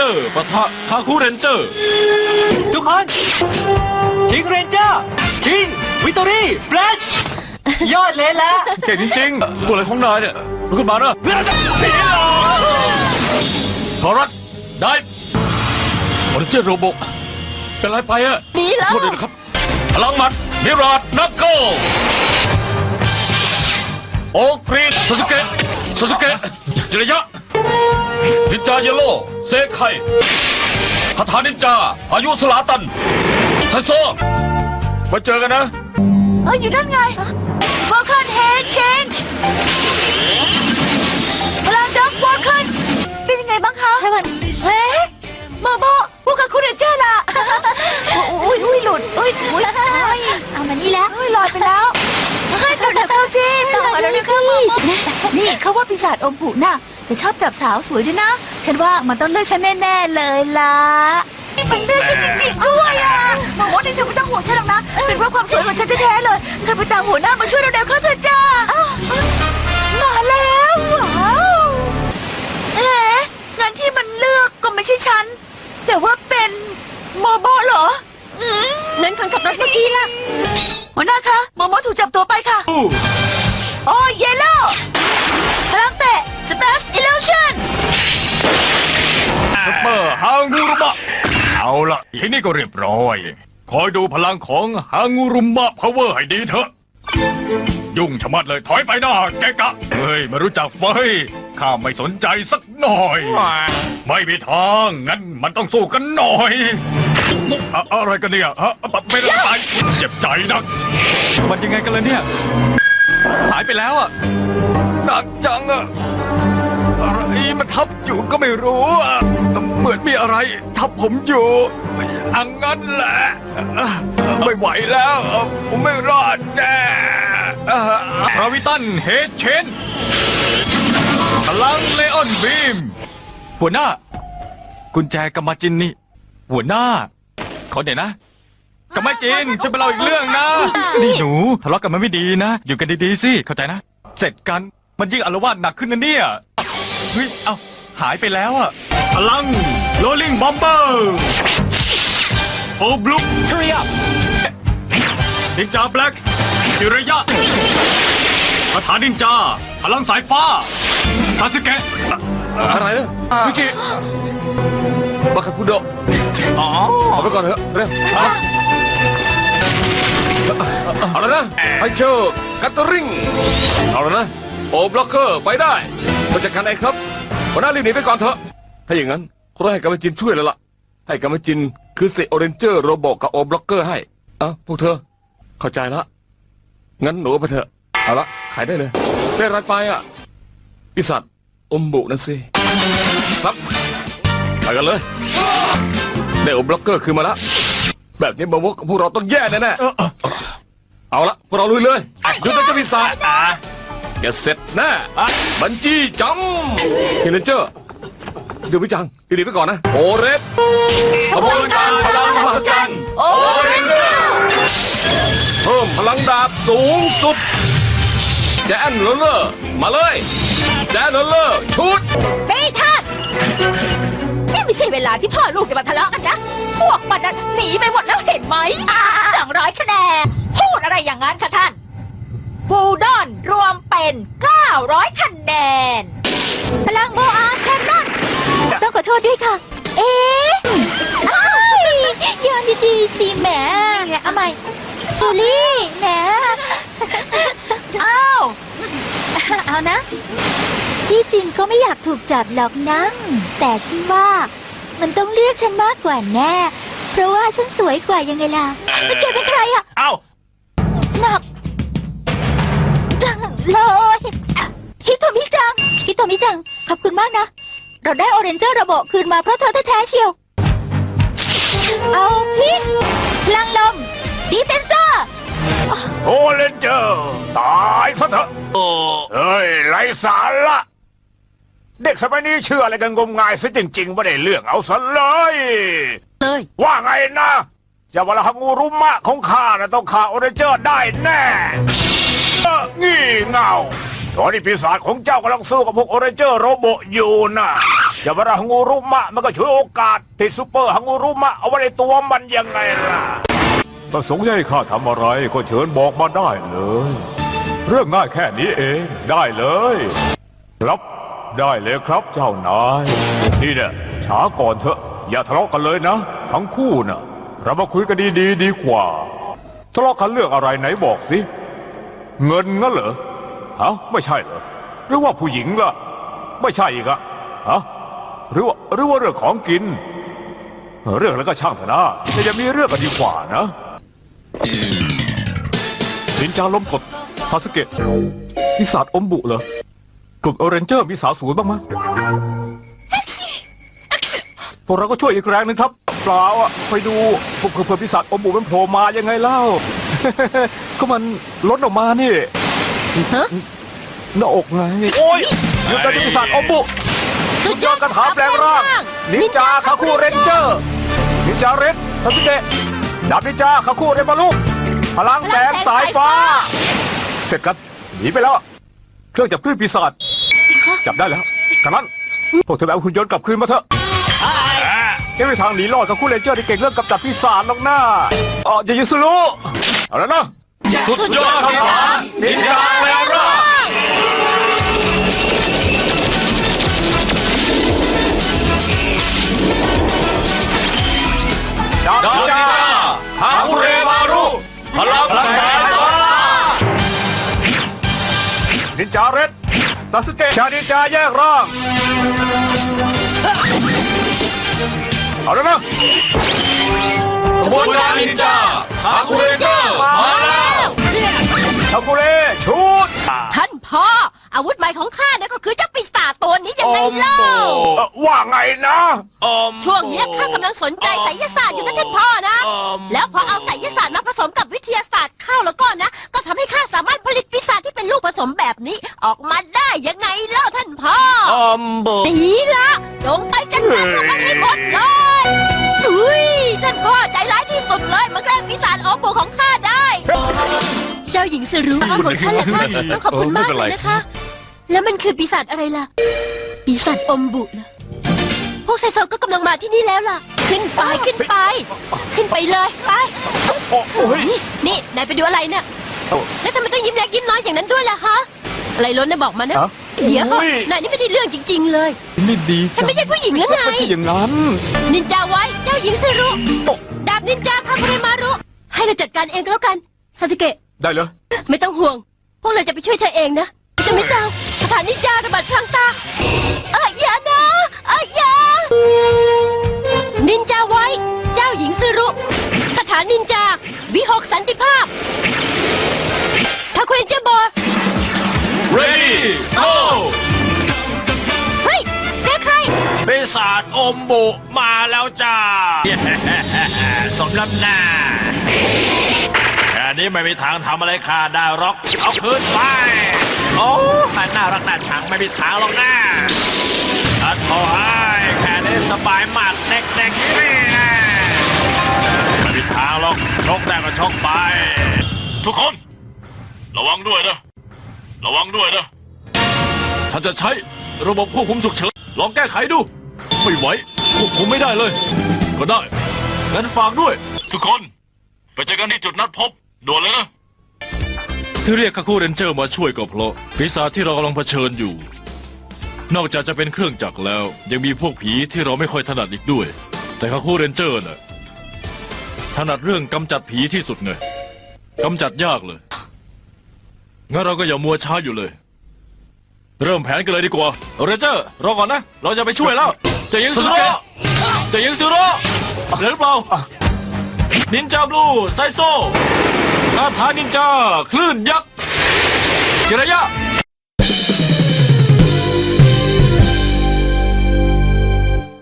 จอร์ปะทะคาคูเรนเจอร์ ทุกคนคิงเรนเจอร์คิงวิตอรี่เบลชยอดเลยละเก่งจริงๆพวกอะไรของนายเนี่ยลุกขึ้นมาเนอะทอรัสได้โอเรนเจอร์โรโบเป็นไรไปอะดีแล้ว โทษด้วยนะครับพลังหมัดมิราดนักโกโอกรีดสสุเกะสสุเกะจิระยะนินจาเยลโล่ เซไคคาถานินจา อายุสลาตันไซโซมาเจอกันนะ เอออยู่นั่นไงวอลคันเฮดเชนจ์พลังด็อกวอลคันเป็นยังไงบ้างคะให้มันเฮ้โมโมพวกกับคุณเรนเจอร์ล่ะ อุ้ยอุ้ยหลุด อุ้ยอุ้ยเอามานี่แล้วอุ้ยลอยไปแล้วให้ต่อจากเขาสิต่อมาแล้วนี่ค่ะนี่เขาว่าปีศาจอมผุน่ะ จะชอบจับสาวสวยด้วยนะ ฉันว่ามันต้องเลือกฉันแน่ๆเลยล่ะนี่มันเลือกฉันจริงๆด้วยอะโมโมนี่เธอไม่ต้องห่วงฉันหรอกนะเป็นเพราะความสวยของฉันแท้ๆเลยเธอไปตามหัวหน้ามาช่วยเราเร็วเข้าเถอะจ้ามาแล้วว้าวเอ๊ะงั้นที่มันเลือกก็ไม่ใช่ฉัน แต่ว่าเป็นโมโมเหรอนั้นคนขับรถเมื่อกี้ล่ะหัวหน้าคะโมโมถูกจับตัวไปค่ะ โอ้เยลโล่พลังเตะสเปซอิลูชันซุป เปอร์ฮางูรุมะ เอาละทีนี้ก็เรียบร้อย คอยดูพลังของฮางูรุมะพาวเวอร์ให้ดีเถอะ ยุ่งชะมัดเลยถอยไปหน้าแกกะ เฮ้ยไม่รู้จักไฟข้าไม่สนใจสักหน่อย ไม่มีทาง งั้นมันต้องสู้กันหน่อยอะอะไรกันเนี่ยฮะไม่ได้ตายเจ็บใจนัก มันยังไงกันเลยเนี่ย หายไปแล้วอะหนักจังอะอะไรมันทับอยู่ก็ไม่รู้อะ มือนมีอะไรทับผมอยู่อังงั้นแหละ ไม่ไหวแล้วผมไม่รอดแน่ราวิตันเฮดเชนพลังเลออนบีม หัวหน้า กุญแจกรรมาจินนี่ หัวหน้า ขอเดี๋ยวนะกรรมาจินจะไปเล่าอีกเรื่องนะ นี่หนูทะเลาะกันมันไม่ดีนะ อยู่กันดีๆสิ เข้าใจนะ เสร็จกัน มันยิ่งอารวาสหนักขึ้นนะเนี่ย เฮ้ย เอ้า หายไปแล้วอะพลังโรลลิงบอมเบอร์โอบลุกเรียบนินจาแบล็กจิระยะคาถานินจา พลังสายฟ้าซาสึเกะอะไรนะวิกิบาคาคุโดะอ๋อเอาไปก่อนเถอะเร็วเอาละนะไฮเชอร์กัตเตอริงเอาละนะ โอบล็อกเกอร์ไปได้มาจัดการเองครับ หัวหน้ารีบหนีไปก่อนเถอะ ถ้าอย่างนั้นก็ให้กำมจินช่วยเลยล่ะ ให้กำมจินคือเซโอเรนเจอร์โรบอกับโอบล็อกเกอร์ให้อ้าพวกเธอ เข้าใจละ งั้นหนูไปเถอะ เอาละ ขายได้เลย ได้รายไปอะพิสัตอมบุนั่นสิ ครับ ไปกันเลย ได้โอบล็อกเกอร์คืนมาล้วแบบนี้มาวกพวกเราต้องแย่แน่ๆ เอาละพวกเราลุยเลยหยุดนะเจ้าพิศาจ อย่าเสร็จแน่อะบันจี้จัมเฮเลนเจอร์เดี๋ยววิจังดีดีไปก่อนนะ โอเรสขบวนการพลังมหัศจรรย์โอเรนเจอร์เพิ่มพลังดาบสูงสุดแจนเลอร์เลอร์มาเลยแจนเลอร์เลอร์ชุดเฮ้ยท่านนี่ไม่ใช่เวลาที่พ่อลูกจะมาทะเลาะกันนะ พวกมันน่ะหนีไปหมดแล้วเห็นไหมสองร้อยคะแนน พูดอะไรอย่างนั้นคะท่าน บูดอนรวมเป็น 900 คะแนน พลังโบอาแคนนอนต้องขอโทษด้วยค่ะ เอ๊ะอ้ายย้อนดีๆสิแหมเอาใหม่บูลลี่แหมอ้าวเอานะ ที่จริงก็ไม่อยากถูกจับหรอกนะแต่ฉันว่า มันต้องเรียกฉันมากกว่าแน่ เพราะว่าฉันสวยกว่ายังไงล่ะแล้วแกเป็นใครอะ เอ้า หนักจัง เลยฮิโตมิจังฮิโตมิจัง ขอบคุณมากนะ เราได้ออเรนเจอร์ระบบคืนมาเพราะเธอแท้ๆเชียว เอาพิษพลังลมดีเฟนเซอร์โอเลนเจอร์ตายซะเถอะเฮ้ยไรสาระเด็กสมัยนี้เชื่ออะไรกันงมงายซะจริงๆไม่ได้เรื่องเอาซะเลย เลยว่าไงนะจะวลาฮังูรุมะของข้านะต้องฆ่าโอเรนเจอร์ได้แน่ เอ้งี่เง่าตอนนี้ปีศาจของเจ้ากำลังสู้กับพวกโอเรนเจอร์โรโบอยู่นะอย่ามาฮังงูรุมะมันก็ช่วยโอกาสติดซูเปอร์ฮังูรุมะเอาไว้ในตัวมันยังไงล่ะประสงค์ให้ข้าทำอะไรก็เชิญบอกมาได้เลย เรื่องง่ายแค่นี้เองได้เลย ครับได้เลยครับเจ้านาย นี่เนี่ยช้าก่อนเถอะ อย่าทะเลาะกันเลยนะ ทั้งคู่น่ะเรามาคุยกันดีๆดีกว่าทะเลาะกันเรื่องอะไรไหนบอกสิ เงินงั้นเหรอฮะไม่ใช่เหรอหรือว่าผู้หญิงล่ะ ไม่ใช่อีกอะฮะหรือว่าหรือว่าเรื่องของกิน เรื่องแล้วก็ช่างเถอะนะแต่จะมีเรื่องกันดีกว่านะนินจาล้มกดทาสเกะปีศาจอมบุเหรอกลุ่มออเรนเจอร์มีสาวสวยบ้างไหมพวกเราก็ช่วยอีกแรงหนึงครับ เปล่าอะไปดูเพื่อเพื่อปีศาจอมบุมันโผล่มายังไงเล่า ก็มันล้นออกมานี่ฮะหน้าอกไงโอ้ยหยุดนะปีศาจอมบุสุดยอดกระถาแปลงร่างนินจาคาคูเรนเจอร์นินจาเรดทาสุเกะดาบนินจาคาคูเรมาลุพลังแสงสายฟ้า เสร็จกันหนีไปแล้ว เครื่องจับคลื่นปีศาจจับได้แล้วกันั้นพวกเธอเอาหุ่นยนต์กลับคืนมาเถอะแค่ ไม่มีทางหนีรอดกับคู่เลนเจอร์ที่เก่งเรื่องกำจัดปีศาจหรอกหน้าอ๋ออย่ายิงสรุเอาแล้วนะสุดยอดทหารนินจาแปลงร่างดาบนินจาคาคูเรมารุพลังแสงนินจาเรดตาสึเกะชานินจาแยกร่าง เอาแล้วนะกระบวนการนินจาคาคูเรเจอร์มาแล้วคาคูเรชุดท่านพ่อ อาวุธใหม่ของข้าเนี่ยก็คือเจ้าปีศาจตัวนี้ยังไงเล่าเอ่อว่าไงนะช่วงเนี้ยข้ากำลังสนใจไสยศาสตร์อยู่นะท่านพ่อนะ แล้วพอเอาไสยศาสตร์มาผสมกับวิทยาศาสตร์เข้าแล้วก็นะ ก็ทำให้ข้า สมแบบนี้ออกมาได้ยังไงเล่าท่านพ่ออมโบดีละจงไปจัดการพวกมันให้หมดเลยอุ้ยท่านพ่อใจร้ายที่สุดเลยมาแกล้งปีศาจโอโบของข้าได้ เจ้าหญิงสรู้เอาของท่านแหละค่ะต้องขอบคุณมากเลยนะคะ แล้วมันคือปีศาจอะไรล่ะ ปีศาจอมบุเหรอพวกไซโซก็กำลังมาที่นี่แล้วล่ะ ขึ้นไปขึ้นไป ขึ้นไปเลยไปโอ้ยนี่นี่นายไปดูอะไรเนี่ยเอ้า แล้วทำไมต้องยิ้มเล็กยิ้มน้อยอย่างนั้นด้วยล่ะฮะอะไรล้นนะบอกมานะฮะเดี๋ยวอุ้ยนายนี่ไม่ได้เรื่องจริง ๆ เลยนี่ดีฉันไม่ใช่ผู้หญิงหรือไง ไม่ใช่อย่างนั้น นินจาไว้ เจ้าหญิงซิรุดาบนินจาคาคุเรมารุ ให้เราจัดการเองก็แล้วกันซาสึเกะ ได้เลยไม่ต้องห่วง พวกเราจะไปช่วยเธอเองนะจะไม่เจ้าสถานนินจาระบาดพลังตาเอะอย่านะเอะอย่า ศาจอมบุมาแล้วจ้า สมน้ำหน้าแค่นี้ไม่มีทางทำอะไรข้าได้หรอก เอาคืนไป โอ้มันน่ารักน่าชังไม่มีทางหรอกนะอัดโอ้แค่นี้สบายมากเด็กๆนี่นะไม่มีทางหรอกชกได้ก็ชกไป ทุกคน ระวังด้วยนะ ระวังด้วยนะถ้าจะใช้ระบบควบคุมฉุกเฉินลองแก้ไขดู ไม่ไหวควบคุมไม่ได้เลย ก็ได้ งั้นฝากด้วย ทุกคน ไปเจอกันที่จุดนัดพบด่วนเลยนะ ที่เรียกคาคูเรนเจอร์มาช่วยก็เพราะปีศาจที่เรากำลังเผชิญอยู่ นอกจากจะเป็นเครื่องจักรแล้ว ยังมีพวกผีที่เราไม่ค่อยถนัดอีกด้วย แต่คาคูเรนเจอร์น่ะถนัดเรื่องกำจัดผีที่สุดไงกำจัดยากเลย งั้นเราก็อย่ามัวช้าอยู่เลย เริ่มแผนกันเลยดีกว่า เรนเจอร์รอก่อนนะ เราจะไปช่วยแล้ว จะยิงซูโร่เจะยิงซูโร่เหลือหรือเปล่านินจาบลูไซโซคาถานินจาคลื่นยักษ์จิระยะ